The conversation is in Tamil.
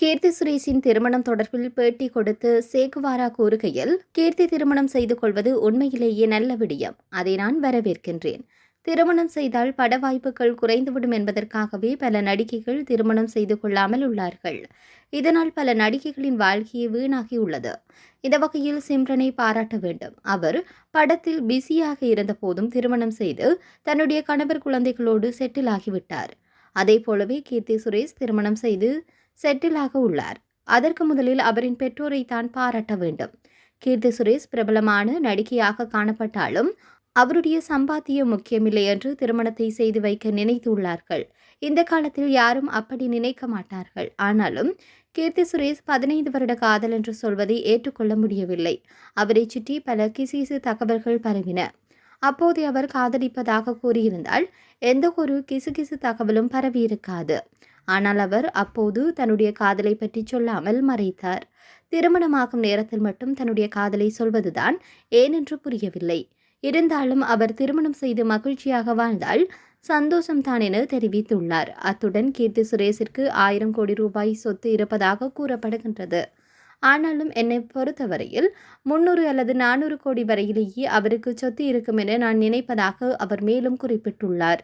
கீர்த்தி சுரேஷின் திருமணம் தொடர்பில் பேட்டி கொடுத்து சேகுவாரா கூறுகையில் கீர்த்தி திருமணம் செய்து கொள்வது உண்மையிலேயே நல்ல விடியம். அதை நான் வரவேற்கின்றேன். திருமணம் செய்தால் பட வாய்ப்புகள் குறைந்துவிடும் என்பதற்காகவே பல நடிகைகள் திருமணம் செய்து கொள்ளாமல் உள்ளார்கள். இதனால் பல நடிகைகளின் வாழ்க்கையை வீணாகியுள்ளது இந்த வகையில் சிம்ரனை பாராட்ட வேண்டும். அவர் படத்தில் பிஸியாக இருந்த போதும் திருமணம் செய்து தன்னுடைய கணவர் குழந்தைகளோடு செட்டில் ஆகிவிட்டார். அதே போலவே கீர்த்தி சுரேஷ் திருமணம் செய்து செட்டிலாக உள்ளார். அதற்கு முதலில் அவரின் பெற்றோரை தான் பாராட்ட வேண்டும். கீர்த்தி சுரேஷ் பிரபலமான நடிகையாக காணப்பட்டாலும் அவருடைய சம்பாத்தியம் முக்கியமில்லை என்று திருமணத்தை செய்து வைக்க நினைத்துள்ளார்கள். இந்த காலத்தில் யாரும் அப்படி நினைக்க மாட்டார்கள். ஆனாலும் கீர்த்தி சுரேஷ் பதினைந்து வருட காதல் என்று சொல்வதை ஏற்றுக்கொள்ள முடியவில்லை. அவரை சுற்றி பல கிசிசு தகவல்கள் பரவின. அப்போது அவர் காதலிப்பதாக கூறியிருந்தால் எந்த ஒரு கிசுகிசு தகவலும் பரவியிருக்காது. ஆனால் அவர் அப்போது தன்னுடைய காதலை பற்றி சொல்லாமல் மறைத்தார். திருமணமாகும் நேரத்தில் மட்டும் தன்னுடைய காதலை சொல்வதுதான் ஏனென்று புரியவில்லை. இருந்தாலும் அவர் திருமணம் செய்து மகிழ்ச்சியாக வாழ்ந்தால் சந்தோஷம்தான் என தெரிவித்துள்ளார். அத்துடன் கீர்த்தி சுரேஷிற்கு ஆயிரம் கோடி ரூபாய் சொத்து இருப்பதாக கூறப்படுகின்றது. ஆனாலும் என்னை பொறுத்தவரையில் முன்னூறு அல்லது நானூறு கோடி வரையிலேயே அவருக்கு சொத்து இருக்கும் என நான் நினைப்பதாக அவர் மேலும் குறிப்பிட்டுள்ளார்.